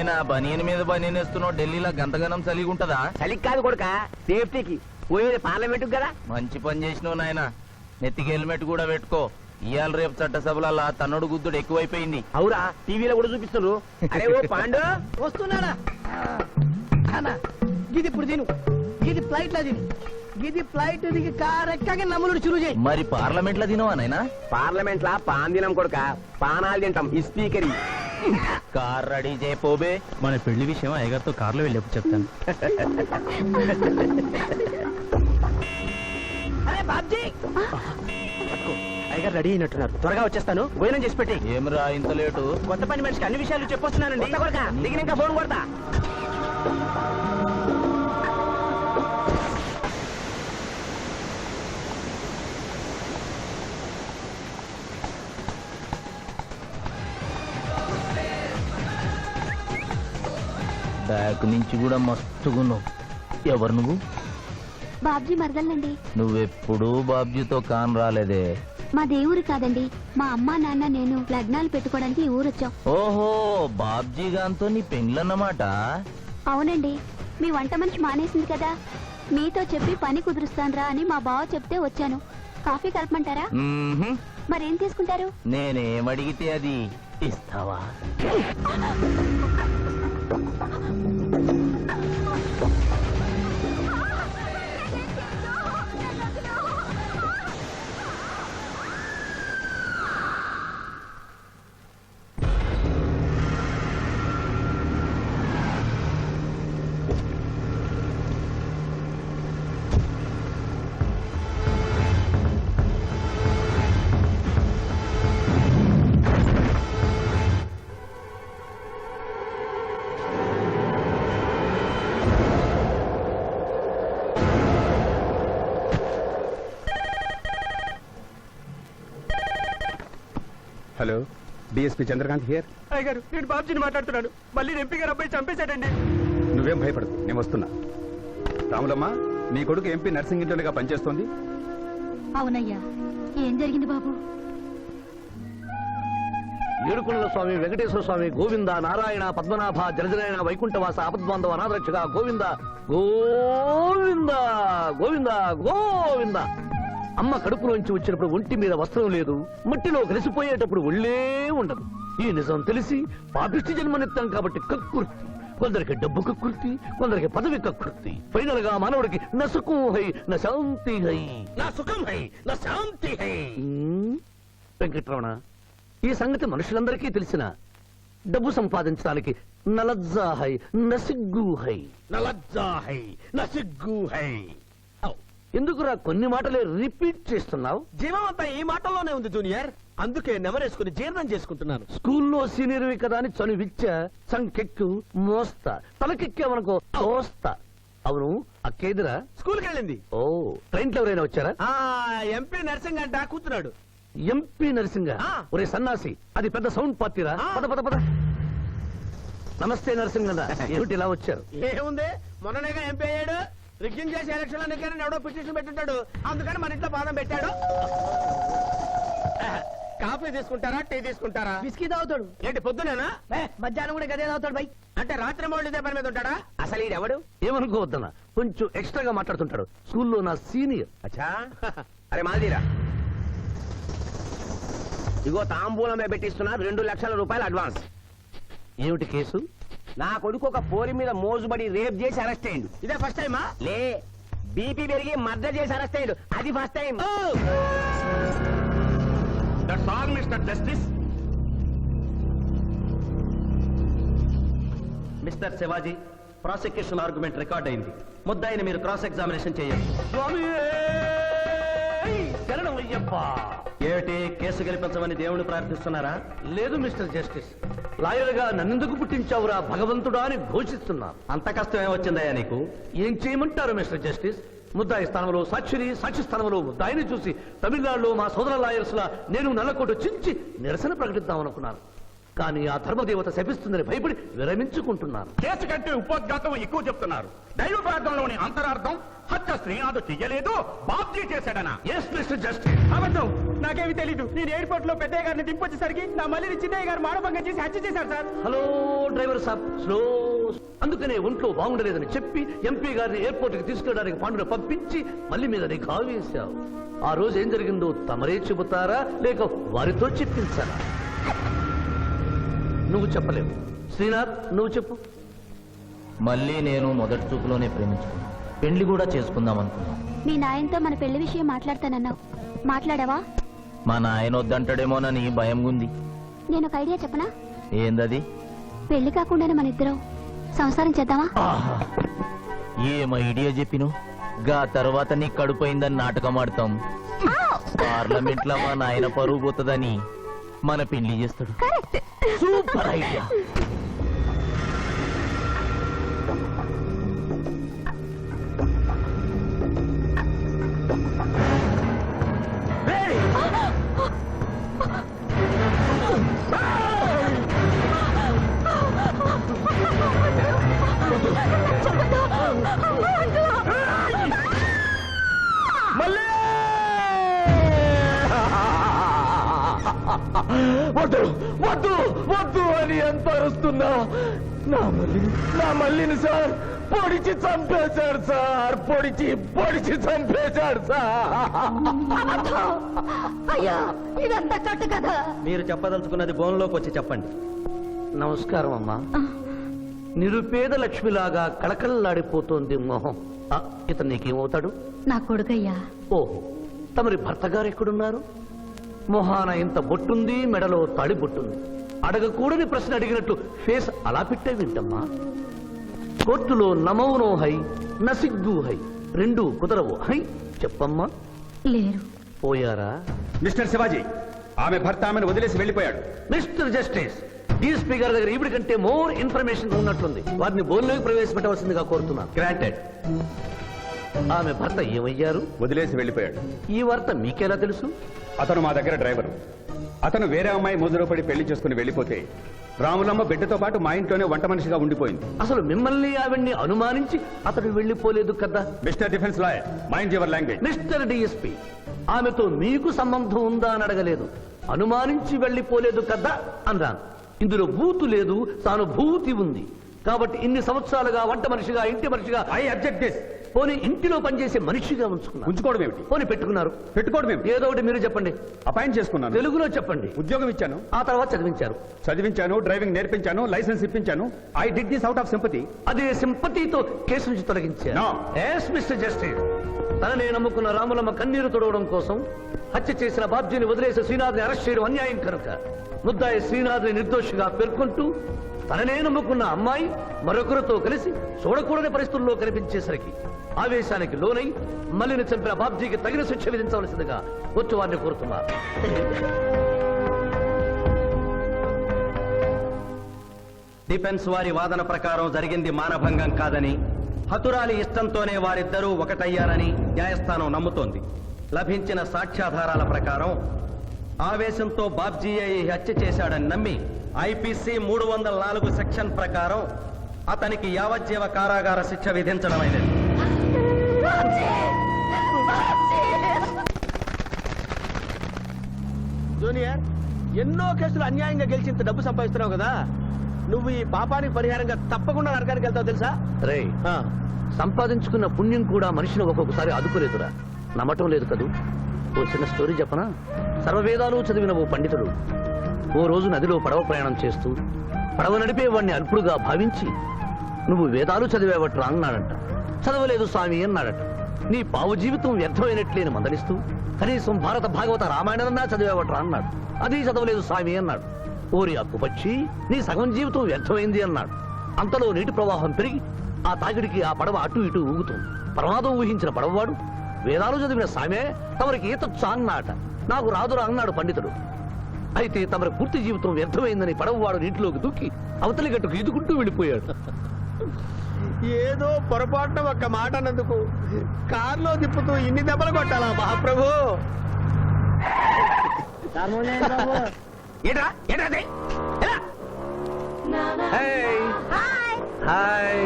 నాయనా బనీని మీద బనీని వేస్తున్నావు ఢిల్లీలో గంతగనం చలిగి ఉంటదా చలికి కాదు కొడుక సేఫ్టీకి. పోయేది పార్లమెంట్ కదా. మంచి పని చేసినావు నాయనా. నెత్తికి హెల్మెట్ కూడా పెట్టుకో. ఇవాళ రేపు చట్టసభల తన్నుడు గుద్దుడు ఎక్కువైపోయింది. అవురా టీవీలో కూడా చూపిస్తున్నారు. అరే ఓ పాండు వస్తున్నాడా అన్నా ఇది ఇప్పుడు తిను. ఇది ఫ్లైట్లో తిను. ఇది ఫ్లైట్ దిగి కార్ ఎక్కగా నమ్ములు చురు చేయి. మరి పార్లమెంట్లో తినవా నాయనా? పార్లమెంట్ లా పాన్ తినం కొడుక. పానాలు తింటాం. ఈ స్పీకర్ కార్ రెడీ చేయపోబే మన పెళ్ళి విషయం అయ్యగారితో కారులో వెళ్ళేప్పుడు చెప్తాను. అరే బాబ్జీ! అయ్యగారు రెడీ అయినట్టున్నారు. త్వరగా వచ్చేస్తాను. భోజనం చేసి పెట్టి. ఏమిరా ఇంత లేటు? కొత్త పని మనిషికి అన్ని విషయాలు చెప్పొస్తున్నానండి. దిగినాక ఫోన్ కొడతా. బ్యాక్ నుంచి కూడా మస్తుగున్నావు ఎవరు నువ్వు? బాబ్జీ మరదలండి నువ్వెప్పుడూ బాబ్జీతో కాన్ రాలేదే. మా దేవురు కాదండి. మా అమ్మా నాన్న నేను లగ్నాలు పెట్టుకోవడానికి ఈ ఊరొచ్చాం. ఓహో బాబ్జీ గాంతో నీ పెండ్లన్నమాట అవునండి. మీ వంట మనిషి మానేసింది కదా. మీతో చెప్పి పని కుదురుస్తానురా అని మా బావ చెప్తే వచ్చాను. కాఫీ కలపమంటారా? మ్మ్హ్మ్. మరేం తీసుకుంటారు? నేనేమడిగితే అది ఇస్తావా? Hello DSP Chandrakanth here. అయ్యగారు నేను బాబ్జీని మాట్లాడుతున్నాను. మళ్ళీ ఎంపీ గారు అబ్బాయి చంపేశాడండి. నువ్వేం భయపడదు నేను వస్తున్నా. రాములమ్మ నీ కొడుకు ఎంపీ నర్సింగ్ ఇంటర్గా పనిచేస్తోంది. అవునయ్యా ఏం జరిగింది బాబు? ఏడుకొండల స్వామి వెంకటేశ్వర స్వామి గోవింద నారాయణ పద్మనాభ జలజనాయన వైకుంఠవాస ఆపద్బాంధవ అనాథరక్షక గోవింద గోవింద గోవింద గోవింద. అమ్మ కడుపులోంచి వచ్చినప్పుడు ఒంటి మీద వస్త్రం లేదు మట్టిలో కలిసిపోయేటప్పుడు ఒళ్ళే ఉండదు. ఈ నిజం తెలిసి పాపిష్టి జన్మనిత్తం కాబట్టి కక్కుర్తి కొందరికి డబ్బు కక్కుర్తి కొందరికి పదవి కక్కుర్తి ఫైనల్గా మానవుడికి నసుకు హై నా శాంతి హై. నా సుఖం హై నా శాంతి హై. వెంకటరమణ ఈ సంగతి మనుషులందరికీ తెలిసిన డబ్బు సంపాదించడానికి నలజ్జాహై నసిగ్గుహై నలజ్జాహై నసిగ్గుహై ఎందుకురా కొన్ని మాటలే రిపీట్ చేస్తున్నావు? జీవం అంతా ఈ మాటల్లోనే ఉంది జూనియర్. అందుకే నెమరేసుకుని జీర్ణం చేసుకుంటున్నాను. స్కూల్లో సీనియర్వి కదా అని చనువిచ్చ సంకెక్కు మోస్తా తలకెక్కామనుకో తోస్తా. అవును అక్కేదిరా? స్కూల్కి వెళ్ళింది ఓ ట్రైన్లో ఎవరైనా వచ్చారా? ఆ ఎంపీ నర్సింగ్ అంట కూర్చున్నాడు ఎంపీ నరసింగ? ఆ. ఒరే సన్నాసి అది పెద్ద సౌండ్ పార్టీరా? ఆ. పద పద పద. నమస్తే నరసింగన్న ఏమిటి ఇలా వచ్చారు? ఏముంది? మొన్ననేగా ఎంపీ అయ్యాడు. రిగ్గింగ్ చేసి ఎలక్షన్లో నెగ్గారని ఎవడో పిటిషన్ పెట్టుంటాడు. అందుకని మన ఇంట్లో బాదం పెట్టాడు. కాఫీ తీసుకుంటారా టీ తీసుకుంటారా? బిస్కీ తాగుతాడు. ఏంటి పొద్దునేనా? ఏ, మధ్యాహ్నం కూడా గదే తాగుతాడు బై. అంటే రాత్రి మూడు ఇదే పని మీద ఉంటాడా? అసలు ఇది ఎవడు ఏమనుకోవద్దన్న కొంచెం ఎక్స్ట్రాగా మాట్లాడుతుంటాడు. స్కూల్లో నా సీనియర్. అచ్చా? అరే మాదిరా ఇగో తాంబూలమే పెట్టిస్తున్నా రెండు లక్షల రూపాయలు అడ్వాన్స్. ఏమిటి కేసు? నా కొడుకు ఒక పోరి మీద మోజుబడి రేప్ చేసి అరెస్ట్ అయ్యిండు. ఇదే ఫస్ట్ టైమా లే బీపీ పెరిగి మర్డర్ చేసి అరెస్ట్ అయ్యాడు. అది first time that's all mister justice mister Shivaji prosecution argument record అయింది. ముద్దాయిని మీరు క్రాస్ ఎగ్జామినేషన్ చేయండి ఏమిటి? కేసు గెలిపించమని దేవుని ప్రార్థిస్తున్నారా? లేదు మిస్టర్ జస్టిస్ లాయర్గా నన్నెందుకు పుట్టించావురా భగవంతుడా అని ఘోషిస్తున్నా. అంత కష్టం ఏమొచ్చిందయ్యా నీకు? ఏం చేయమంటారు మిస్టర్ జస్టిస్? ముద్దాయి స్థానంలో సాక్షిని సాక్షి స్థానంలో ముద్దాయిని చూసి తమిళనాడులో మా సోదర లాయర్స్ లా నేను నల్లకోటు చించి నిరసన ప్రకటిద్దామనుకున్నాను. కానీ ఆ ధర్మదేవత శపిస్తుందని భయపడి విరమించుకుంటున్నాను కేసు కంటే ఉపోద్ఘాతం ఎక్కువ చెప్తున్నారు. దైవ ప్రార్థనలోని అంతరార్థం హత్య శ్రీనాథ్ చెయ్యలేదు బాబ్జీ చేశాడనా? ఎస్ మిస్టర్ జస్టిస్ అబద్ధం. నాకేమి తెలీదు. నేను ఎయిర్పోర్ట్లో పెద్దయ్య గారిని దింపొచ్చేసరికి నా మళ్ళీ చిన్నయ్య గారు మానభంగం చేసి హత్య చేశారు సార్. హలో డ్రైవర్ సాబ్ స్లో అందుకనే ఒంట్లో బాగుండలేదని చెప్పి ఎంపీ గారిని ఎయిర్పోర్ట్కి తీసుకెళ్ళడానికి పాండును పంపించి మళ్ళీ మీద నీకు ఆవేశావు ఆ రోజు ఏం జరిగిందో తమరే చెబుతారా? లేక వారితో చెప్పించారా నువ్వు చెప్పలేవు. శ్రీనాథ్ నువ్వు చెప్పు. మళ్ళీ నేను మొదటి చూపులోనే ప్రేమించుకున్నాను పెళ్ళి కూడా చేసుకుందాం అనుకున్నాను మీ నాయనతో మన పెళ్ళి విషయం మాట్లాడతానన్నావు. మాట్లాడావా? మా నాయన వద్దంటాడేమోనని భయం ఉంది. నేను ఒక ఐడియా చెప్పనా? ఏందది? పెళ్ళి కాకుండానే మన ఇద్దరం సంసారం చేద్దామా? ఆహా. ఏం ఐడియా చెప్పిను? గా తర్వాత నీ కడుపోయిందని నాటకం ఆడతాం. పార్లమెంట్లో మా నాయన పరువు పోతుందని మన పెళ్ళి చేస్తాడు. సూపర్ ఐడియా వద్దు వద్దు వద్దు అని ఎంత అరుస్తున్నా నా మళ్ళీ నా మళ్ళీని సార్ పొడిచి చంపేశాడు సార్ పొడిచి పొడిచి చంపేశాడు సార్. అయ్యా ఇదంతా కట్టు కదా. మీరు చెప్పదలుచుకున్నది బోన్లోకి వచ్చి చెప్పండి. నమస్కారం అమ్మా. నిరుపేద లక్ష్మిలాగా కళకళలాడిపోతోంది మొహం. ఇతను నీకేమవుతాడు? నా కొడుకయ్యా. ఓహో తమరి భర్త గారు ఎక్కడున్నారు? మొహాన ఇంత బొట్టుంది మెడలో తాడి బొట్టుంది. అడగకూడని ప్రశ్న అడిగినట్టు ఫేస్ అలా పెట్టే వింటమ్మా. కోర్టులో నమౌనో హై నసిగ్గు హై రెండు కుదరవు హై చెప్పమ్మా. లేరు. పోయారా? మిస్టర్ శివాజీ ఆమె భర్త ఆమెను వదిలేసి వెళ్ళిపోయాడు. మిస్టర్ జస్టిస్ డీఎస్పీ గారి దగ్గర ఇవిడి కంటే మోర్ ఇన్ఫర్మేషన్ ఉన్నట్లుంది వారిని బోన్లోకి ప్రవేశపెట్టవలసిందిగా కోరుతున్నాను గ్రాంటెడ్ ఆమె భర్త ఏమయ్యారు? వదిలేసి వెళ్ళిపోయాడు. ఈ వార్త మీకెలా తెలుసు? అతను మా దగ్గర డ్రైవరు. అతను వేరే అమ్మాయి ముద్రలో పడి పెళ్ళి చేసుకుని వెళ్ళిపోతే రాములమ్మ బిడ్డతో పాటు మా ఇంట్లోనే వంట మనిషిగా ఉండిపోయింది. అసలు మిమ్మల్ని ఆవిడ్ని అనుమానించి అతడు వెళ్ళిపోలేదు కదా? Mister defence lawyer mind your language. Mister DSP ఆమెతో మీకు సంబంధం ఉందా అని అడగలేదు. అనుమానించి వెళ్ళిపోలేదు కదా అన్నాను. ఇందులో భూతు లేదు తాను భూతి ఉంది. కాబట్టి ఇన్ని సంవత్సరాలుగా వంట మనిషిగా ఇంటి మనిషిగా ఐ అబ్జెక్ట్ దిస్ పోనీ ఇంటిలో పనిచేసే మనిషిగా ఉంచుకున్నారు ఉంచుకోవడం ఏమిటి? పోనీ పెట్టుకున్నారు. పెట్టుకోవడం ఏమిటి? ఏదో ఒకటి మీరు చెప్పండి. అపాయింట్ చేసుకున్నాను. తెలుగులో చెప్పండి. ఉద్యోగం ఇచ్చాను. ఆ తర్వాత చదివించారు. చదివించాను డ్రైవింగ్ నేర్పించాను licence ఇప్పించాను. I did this out of sympathy. అదే సింపతితో కేసు నుంచి మిస్టర్ జస్టిస్ తననే నమ్ముకున్న రాములమ్మ కన్నీరు తొడవడం కోసం హత్య చేసిన బాబ్జీని వదిలేసి శ్రీనాథ్ని అరెస్ట్ చేయడం అన్యాయం కనుక ముద్దాయి శ్రీనాథ్ని నిర్దోషిగా పేర్కొంటూ తననే నమ్ముకున్న అమ్మాయి మరొకరితో కలిసి చూడకూడని పరిస్థితుల్లో కనిపించేసరికి ఆవేశానికి లోనై మల్లిని చంపిన బాబ్జీకి తగిన శిక్ష విధించవలసిందిగా వచ్చి వారిని కోరుతున్నారు. డిఫెన్స్ వారి వాదన ప్రకారం జరిగింది మానభంగం కాదని హతురాలి ఇష్టంతోనే వారిద్దరూ ఒకటయ్యారని న్యాయస్థానం నమ్ముతోంది. లభించిన సాక్ష్యాధారాల ప్రకారం ఆవేశంతో బాబ్జీఏ ఈ హత్య చేశాడని నమ్మి ఐపీసీ మూడు వందల నాలుగు సెక్షన్ ప్రకారం అతనికి యావజ్జీవ కారాగార శిక్ష విధించడమైనది. జూనియర్ ఎన్నో కేసులు అన్యాయంగా గెలిచి ఇంత డబ్బు సంపాదిస్తున్నావు కదా. నువ్వు ఈ పాపానికి పరిహారంగా తప్పకుండా నరకానికి వెళ్తావు తెలుసా? రే సంపాదించుకున్న పుణ్యం కూడా మనిషిని ఒక్కొక్కసారి ఆదుకోలేదురా నమ్మటం లేదు కదూ? ఓ చిన్న స్టోరీ చెప్పనా? సర్వవేదాలు చదివిన ఓ పండితుడు ఓ రోజు నదిలో పడవ ప్రయాణం చేస్తూ పడవ నడిపే వాడిని అల్పుడుగా భావించి నువ్వు వేదాలు చదివేవట్రా అన్నాడంట. చదవలేదు స్వామి అన్నాడట. నీ పావు జీవితం వ్యర్థమైనట్లేని మందలిస్తూ కనీసం భారత భాగవత రామాయణన్నా చదివేవట్రా అన్నాడు. అది చదవలేదు స్వామి అన్నాడు. ఓరి అక్కుపక్షి నీ సగం జీవితం వ్యర్థమైంది అన్నాడు. అంతలో నీటి ప్రవాహం పెరిగి ఆ తాకిడికి ఆ పడవ అటు ఇటు ఊగుతుంది. ప్రమాదం ఊహించిన పడవవాడు వేదాలు చదివిన సామే తమరికి ఈతొచ్చా అన్నాట నాకు రాదురా అన్నాడు పండితుడు. అయితే తమరి పూర్తి జీవితం వ్యర్థమైందని పడవవాడు నీటిలోకి దూకి అవతలి గట్టుకు ఈదుకుంటూ వెళ్ళిపోయాడు. ఏదో పొరపాటున ఒక్క మాట అన్నందుకు కారులో తిప్పుతూ ఇన్ని దెబ్బలు కొట్టాలా మహాప్రభు? ఏట్రా ఏట్రా? హాయ్. హాయ్.